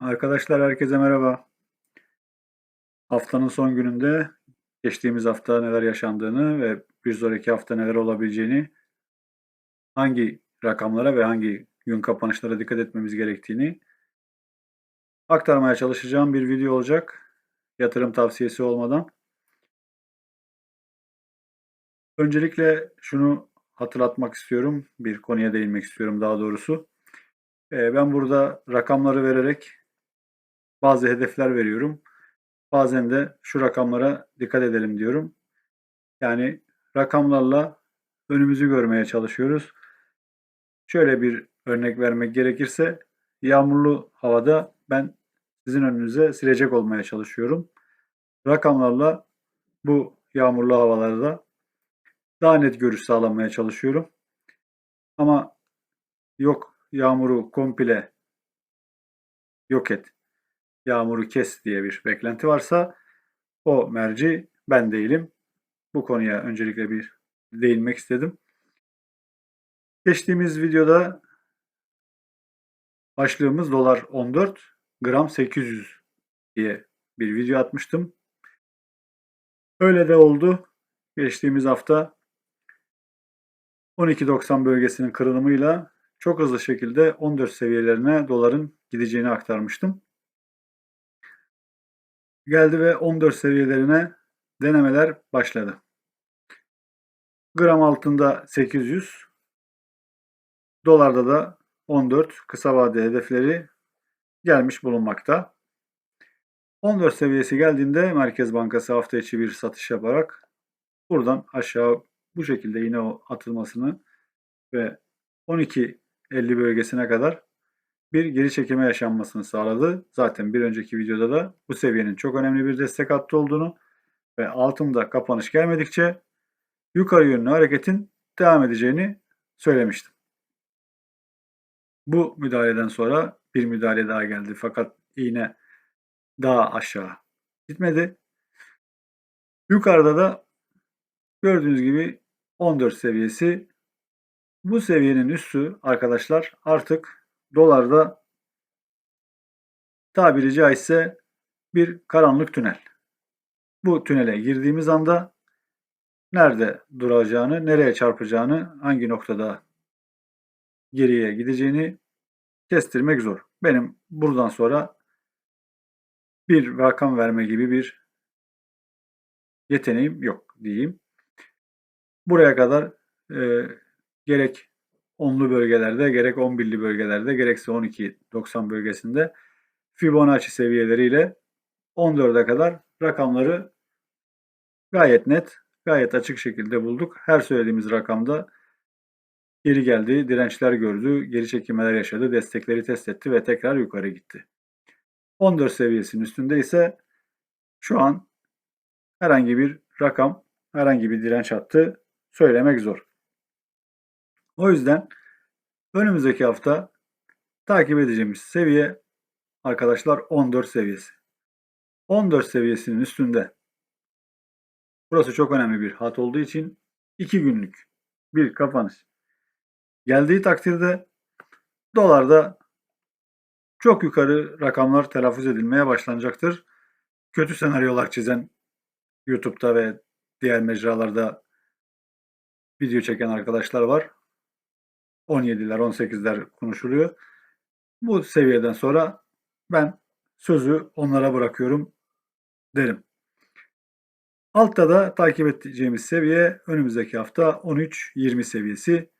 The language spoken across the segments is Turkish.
Arkadaşlar herkese merhaba. Haftanın son gününde geçtiğimiz hafta neler yaşandığını ve bir sonraki hafta neler olabileceğini, hangi rakamlara ve hangi gün kapanışlara dikkat etmemiz gerektiğini aktarmaya çalışacağım bir video olacak. Yatırım tavsiyesi olmadan. Öncelikle şunu hatırlatmak istiyorum. Bir konuya değinmek istiyorum daha doğrusu. Ee, Ben burada rakamları vererek bazı hedefler veriyorum. Bazen de şu rakamlara dikkat edelim diyorum. Yani rakamlarla önümüzü görmeye çalışıyoruz. Şöyle bir örnek vermek gerekirse yağmurlu havada ben sizin önünüze silecek olmaya çalışıyorum. Rakamlarla bu yağmurlu havalarda daha net görüş sağlamaya çalışıyorum. Ama yok yağmuru komple yok et, yağmuru kes diye bir beklenti varsa o merci ben değilim. Bu konuya öncelikle bir değinmek istedim. Geçtiğimiz videoda başlığımız dolar 14 gram 800 diye bir video atmıştım. Öyle de oldu. Geçtiğimiz hafta 12.90 bölgesinin kırılımıyla çok hızlı şekilde 14 seviyelerine doların gideceğini aktarmıştım. Geldi ve 14 seviyelerine denemeler başladı. Gram altında 800, dolarda da 14 kısa vade hedefleri gelmiş bulunmakta. 14 seviyesi geldiğinde Merkez Bankası hafta içi bir satış yaparak buradan aşağı bu şekilde yine atılmasını ve 12.50 bölgesine kadar bir geri çekilme yaşanmasını sağladı. Zaten bir önceki videoda da bu seviyenin çok önemli bir destek hattı olduğunu ve altında kapanış gelmedikçe yukarı yönlü hareketin devam edeceğini söylemiştim. Bu müdahaleden sonra bir müdahale daha geldi fakat iğne daha aşağı gitmedi. Yukarıda da gördüğünüz gibi 14 seviyesi bu seviyenin üstü arkadaşlar artık dolarda tabiri caizse bir karanlık tünel. Bu tünele girdiğimiz anda nerede duracağını, nereye çarpacağını, hangi noktada geriye gideceğini kestirmek zor. Benim buradan sonra bir rakam verme gibi bir yeteneğim yok diyeyim. Buraya kadar e, gerek onlu bölgelerde, gerek 11'li bölgelerde, gerekse 12-90 bölgesinde Fibonacci seviyeleriyle 14'e kadar rakamları gayet net, gayet açık şekilde bulduk. Her söylediğimiz rakamda geri geldi, dirençler gördü, geri çekilmeler yaşadı, destekleri test etti ve tekrar yukarı gitti. 14 seviyesinin üstünde ise şu an herhangi bir rakam, herhangi bir direnç hattı söylemek zor. O yüzden önümüzdeki hafta takip edeceğimiz seviye arkadaşlar 14 seviyesi. 14 seviyesinin üstünde burası çok önemli bir hat olduğu için 2 günlük bir kapanış geldiği takdirde dolarda çok yukarı rakamlar telaffuz edilmeye başlanacaktır. Kötü senaryolar çizen YouTube'da ve diğer mecralarda video çeken arkadaşlar var. 17'ler, 18'ler konuşuluyor. Bu seviyeden sonra ben sözü onlara bırakıyorum derim. Altta da takip edeceğimiz seviye önümüzdeki hafta 13-20 seviyesi.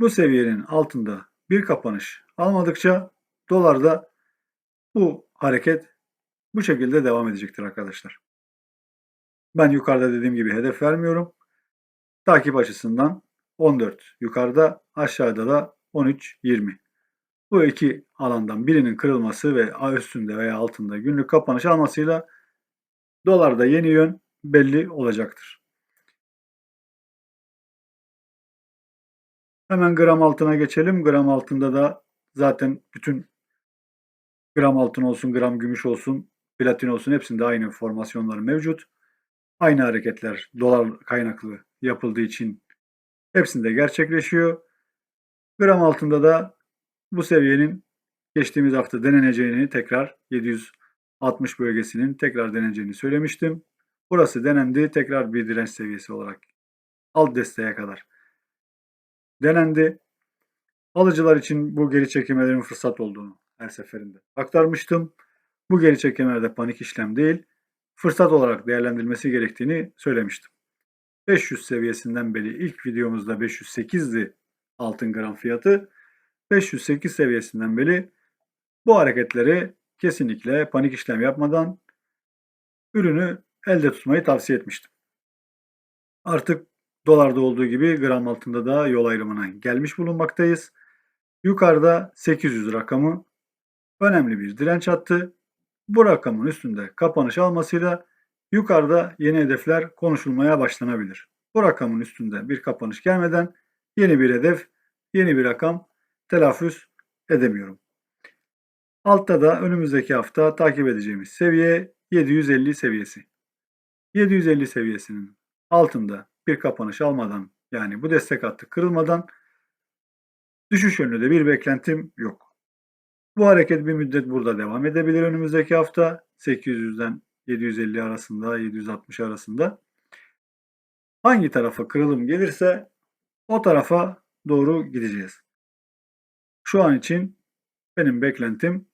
Bu seviyenin altında bir kapanış almadıkça dolarda bu hareket bu şekilde devam edecektir arkadaşlar. Ben yukarıda dediğim gibi hedef vermiyorum. Takip açısından 14 yukarıda aşağıda da 13-20. Bu iki alandan birinin kırılması ve üstünde veya altında günlük kapanış almasıyla dolarda yeni yön belli olacaktır. Hemen gram altına geçelim. Gram altında da zaten bütün gram altın olsun, gram gümüş olsun, platin olsun hepsinde aynı formasyonlar mevcut. Aynı hareketler dolar kaynaklı yapıldığı için hepsinde gerçekleşiyor. Gram altında da bu seviyenin geçtiğimiz hafta deneneceğini tekrar 760 bölgesinin tekrar deneneceğini söylemiştim. Burası denendi tekrar bir direnç seviyesi olarak alt desteğe kadar denendi. Alıcılar için bu geri çekilmelerin fırsat olduğunu her seferinde aktarmıştım. Bu geri çekilmelerde panik işlem değil, fırsat olarak değerlendirilmesi gerektiğini söylemiştim. 500 seviyesinden beri ilk videomuzda 508'di altın gram fiyatı. 508 seviyesinden beri bu hareketleri kesinlikle panik işlem yapmadan ürünü elde tutmayı tavsiye etmiştim. Artık dolarda olduğu gibi gram altında da yol ayrımına gelmiş bulunmaktayız. Yukarıda 800 rakamı önemli bir direnç attı. Bu rakamın üstünde kapanış almasıyla yukarıda yeni hedefler konuşulmaya başlanabilir. Bu rakamın üstünde bir kapanış gelmeden yeni bir hedef, yeni bir rakam telaffuz edemiyorum. Altta da önümüzdeki hafta takip edeceğimiz seviye 750 seviyesi. 750 seviyesinin altında bir kapanış almadan yani bu destek hattı kırılmadan düşüş yönünde bir beklentim yok. Bu hareket bir müddet burada devam edebilir önümüzdeki hafta 800'den 750 arasında 760 arasında. Hangi tarafa kırılım gelirse o tarafa doğru gideceğiz. Şu an için benim beklentim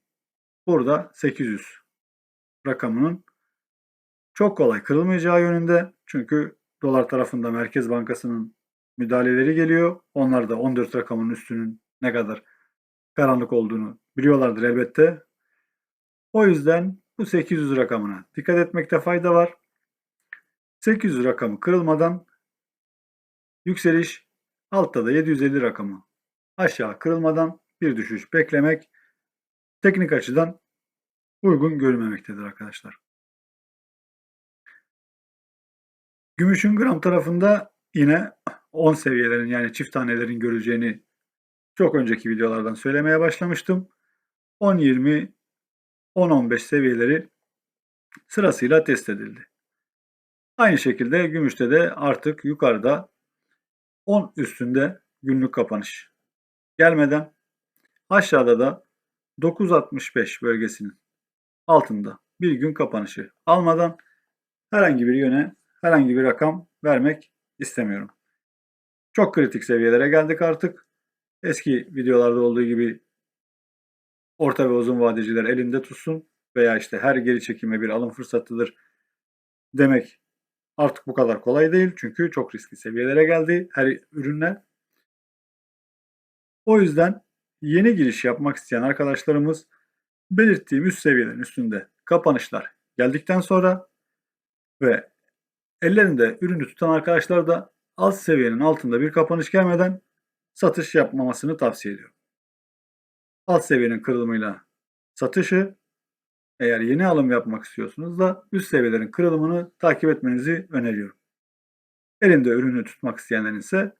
burada 800 rakamının çok kolay kırılmayacağı yönünde. Çünkü dolar tarafında Merkez Bankası'nın müdahaleleri geliyor. Onlar da 14 rakamın üstünün ne kadar karanlık olduğunu biliyorlardır elbette. O yüzden bu 800 rakamına dikkat etmekte fayda var. 800 rakamı kırılmadan yükseliş altta da 750 rakamı aşağı kırılmadan bir düşüş beklemek teknik açıdan uygun görülmemektedir arkadaşlar. Gümüşün gram tarafında yine 10 seviyelerin yani çift tanelerin görüleceğini çok önceki videolardan söylemeye başlamıştım. 10-20, 10-15 seviyeleri sırasıyla test edildi. Aynı şekilde gümüşte de artık yukarıda 10 üstünde günlük kapanış gelmeden aşağıda da 9.65 bölgesinin altında bir gün kapanışı almadan herhangi bir yöne herhangi bir rakam vermek istemiyorum. Çok kritik seviyelere geldik artık. Eski videolarda olduğu gibi orta ve uzun vadeciler elinde tutsun veya işte her geri çekime bir alım fırsatıdır demek artık bu kadar kolay değil. Çünkü çok riskli seviyelere geldi her ürünler. O yüzden yeni giriş yapmak isteyen arkadaşlarımız belirttiğim üst seviyelerin üstünde kapanışlar geldikten sonra ve ellerinde ürünü tutan arkadaşlar da alt seviyenin altında bir kapanış gelmeden satış yapmamasını tavsiye ediyorum. Alt seviyenin kırılımıyla satışı eğer yeni alım yapmak istiyorsunuz da üst seviyelerin kırılımını takip etmenizi öneriyorum. Elinde ürünü tutmak isteyenlerin ise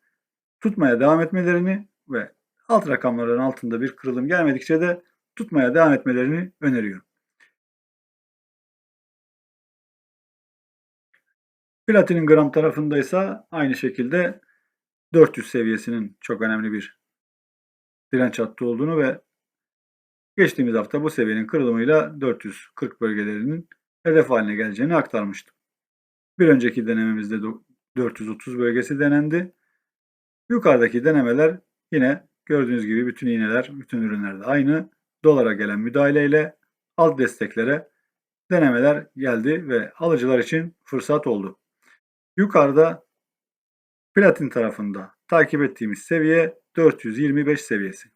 tutmaya devam etmelerini ve alt rakamların altında bir kırılım gelmedikçe de tutmaya devam etmelerini öneriyorum. Platinin gram tarafındaysa aynı şekilde 400 seviyesinin çok önemli bir direnç hattı olduğunu ve geçtiğimiz hafta bu seviyenin kırılımıyla 440 bölgelerinin hedef haline geleceğini aktarmıştım. Bir önceki denememizde 430 bölgesi denendi. Yukarıdaki denemeler yine gördüğünüz gibi bütün iğneler, bütün ürünlerde aynı. Dolara gelen müdahaleyle alt desteklere denemeler geldi ve alıcılar için fırsat oldu. Yukarıda platin tarafında takip ettiğimiz seviye 425 seviyesi.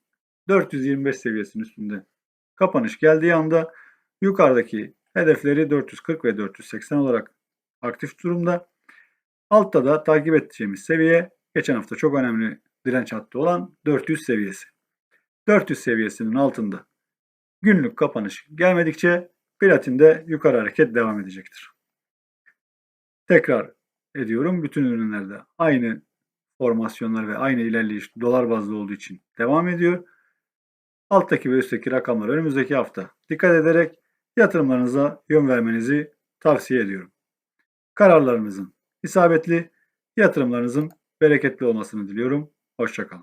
425 seviyesinin üstünde kapanış geldiği anda yukarıdaki hedefleri 440 ve 480 olarak aktif durumda. Altta da takip edeceğimiz seviye geçen hafta çok önemli direnç hattı olan 400 seviyesi. 400 seviyesinin altında günlük kapanış gelmedikçe platinde yukarı hareket devam edecektir. Tekrar ediyorum. Bütün ürünlerde aynı formasyonlar ve aynı ilerleyiş dolar bazlı olduğu için devam ediyor. Alttaki ve üstteki rakamlar önümüzdeki hafta dikkat ederek yatırımlarınıza yön vermenizi tavsiye ediyorum. Kararlarınızın isabetli, yatırımlarınızın bereketli olmasını diliyorum. Hoşçakalın.